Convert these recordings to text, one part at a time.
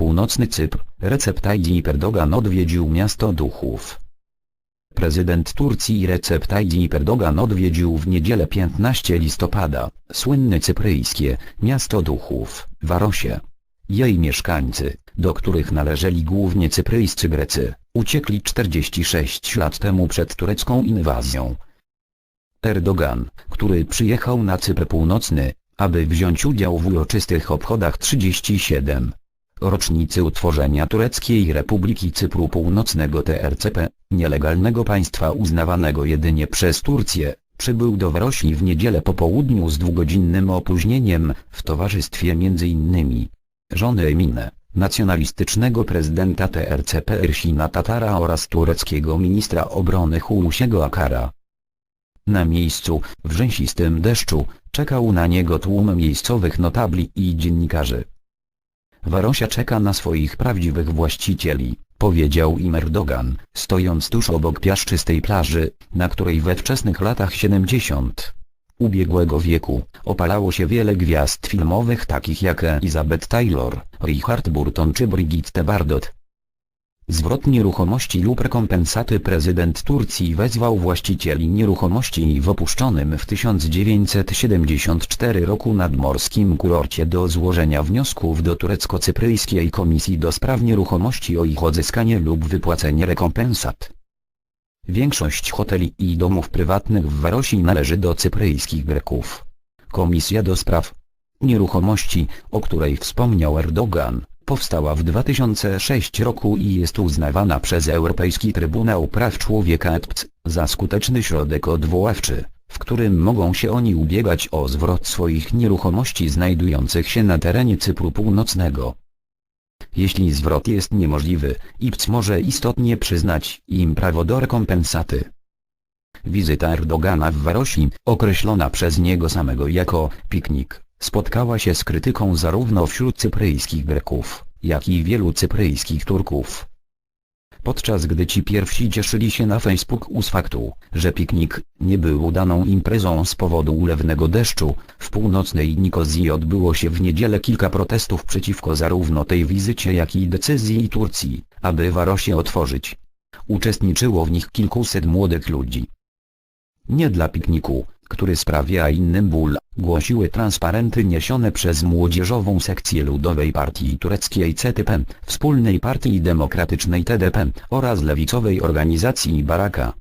Północny Cypr, Recep Tayyip Erdogan odwiedził miasto duchów. Prezydent Turcji Recep Tayyip Erdogan odwiedził w niedzielę 15 listopada, słynne cypryjskie, miasto duchów, Warosie. Jej mieszkańcy, do których należeli głównie cypryjscy Grecy, uciekli 46 lat temu przed turecką inwazją. Erdogan, który przyjechał na Cypr Północny, aby wziąć udział w uroczystych obchodach 37 rocznicy utworzenia Tureckiej Republiki Cypru Północnego TRCP, nielegalnego państwa uznawanego jedynie przez Turcję, przybył do Warosi w niedzielę po południu z dwugodzinnym opóźnieniem, w towarzystwie m.in. żony Emine, nacjonalistycznego prezydenta TRCP Ersina Tatara oraz tureckiego ministra obrony Hulusiego Akara. Na miejscu, w rzęsistym deszczu, czekał na niego tłum miejscowych notabli i dziennikarzy. Warosia czeka na swoich prawdziwych właścicieli, powiedział im Erdogan, stojąc tuż obok piaszczystej plaży, na której we wczesnych latach 70 ubiegłego wieku opalało się wiele gwiazd filmowych takich jak Elizabeth Taylor, Richard Burton czy Brigitte Bardot. Zwrot nieruchomości lub rekompensaty prezydent Turcji wezwał właścicieli nieruchomości w opuszczonym w 1974 roku nadmorskim kurorcie do złożenia wniosków do turecko-cypryjskiej Komisji do Spraw Nieruchomości o ich odzyskanie lub wypłacenie rekompensat. Większość hoteli i domów prywatnych w Warosi należy do cypryjskich Greków. Komisja do Spraw Nieruchomości, o której wspomniał Erdogan, powstała w 2006 roku i jest uznawana przez Europejski Trybunał Praw Człowieka ETPC za skuteczny środek odwoławczy, w którym mogą się oni ubiegać o zwrot swoich nieruchomości znajdujących się na terenie Cypru Północnego. Jeśli zwrot jest niemożliwy, IPC może istotnie przyznać im prawo do rekompensaty. Wizyta Erdogana w Warosi, określona przez niego samego jako piknik, spotkała się z krytyką zarówno wśród cypryjskich Greków, jak i wielu cypryjskich Turków. Podczas gdy ci pierwsi cieszyli się na Facebooku z faktu, że piknik nie był udaną imprezą z powodu ulewnego deszczu, w północnej Nikozji odbyło się w niedzielę kilka protestów przeciwko zarówno tej wizycie jak i decyzji Turcji, aby Warosie otworzyć. Uczestniczyło w nich kilkuset młodych ludzi. Nie dla pikniku, który sprawia innym ból, głosiły transparenty niesione przez młodzieżową sekcję Ludowej Partii Tureckiej CTP, Wspólnej Partii Demokratycznej TDP oraz lewicowej organizacji Baraka.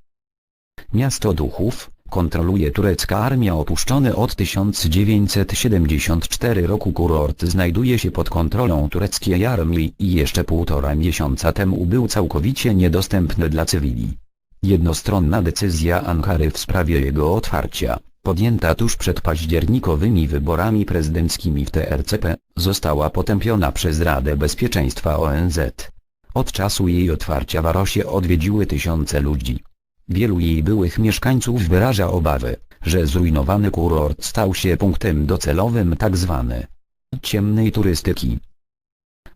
Miasto Duchów, kontroluje turecka armia opuszczony od 1974 roku kurort znajduje się pod kontrolą tureckiej armii i jeszcze półtora miesiąca temu był całkowicie niedostępny dla cywili. Jednostronna decyzja Ankary w sprawie jego otwarcia, podjęta tuż przed październikowymi wyborami prezydenckimi w TRCP, została potępiona przez Radę Bezpieczeństwa ONZ. Od czasu jej otwarcia Warosie odwiedziły tysiące ludzi. Wielu jej byłych mieszkańców wyraża obawy, że zrujnowany kurort stał się punktem docelowym tzw. ciemnej turystyki.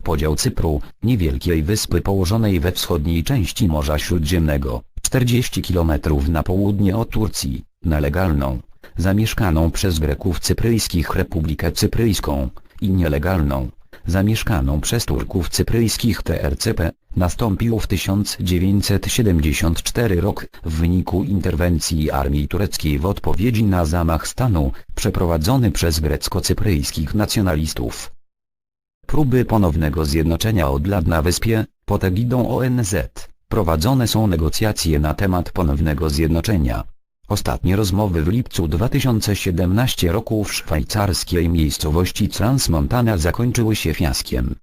Podział Cypru, niewielkiej wyspy położonej we wschodniej części Morza Śródziemnego, 40 km na południe od Turcji, na legalną, zamieszkaną przez Greków cypryjskich Republikę Cypryjską, i nielegalną, zamieszkaną przez Turków cypryjskich TRCP, nastąpił w 1974 rok w wyniku interwencji armii tureckiej w odpowiedzi na zamach stanu, przeprowadzony przez grecko-cypryjskich nacjonalistów. Próby ponownego zjednoczenia od lat na wyspie, pod egidą ONZ, prowadzone są negocjacje na temat ponownego zjednoczenia. Ostatnie rozmowy w lipcu 2017 roku w szwajcarskiej miejscowości Transmontana zakończyły się fiaskiem.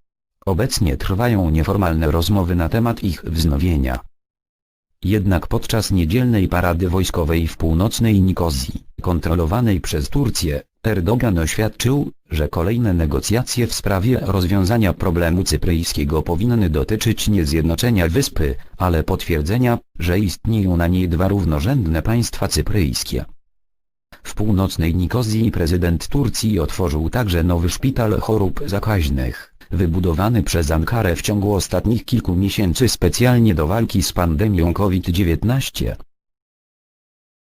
Obecnie trwają nieformalne rozmowy na temat ich wznowienia. Jednak podczas niedzielnej parady wojskowej w północnej Nikozji, kontrolowanej przez Turcję, Erdogan oświadczył, że kolejne negocjacje w sprawie rozwiązania problemu cypryjskiego powinny dotyczyć nie zjednoczenia wyspy, ale potwierdzenia, że istnieją na niej dwa równorzędne państwa cypryjskie. W północnej Nikozji prezydent Turcji otworzył także nowy szpital chorób zakaźnych, wybudowany przez Ankarę w ciągu ostatnich kilku miesięcy specjalnie do walki z pandemią COVID-19.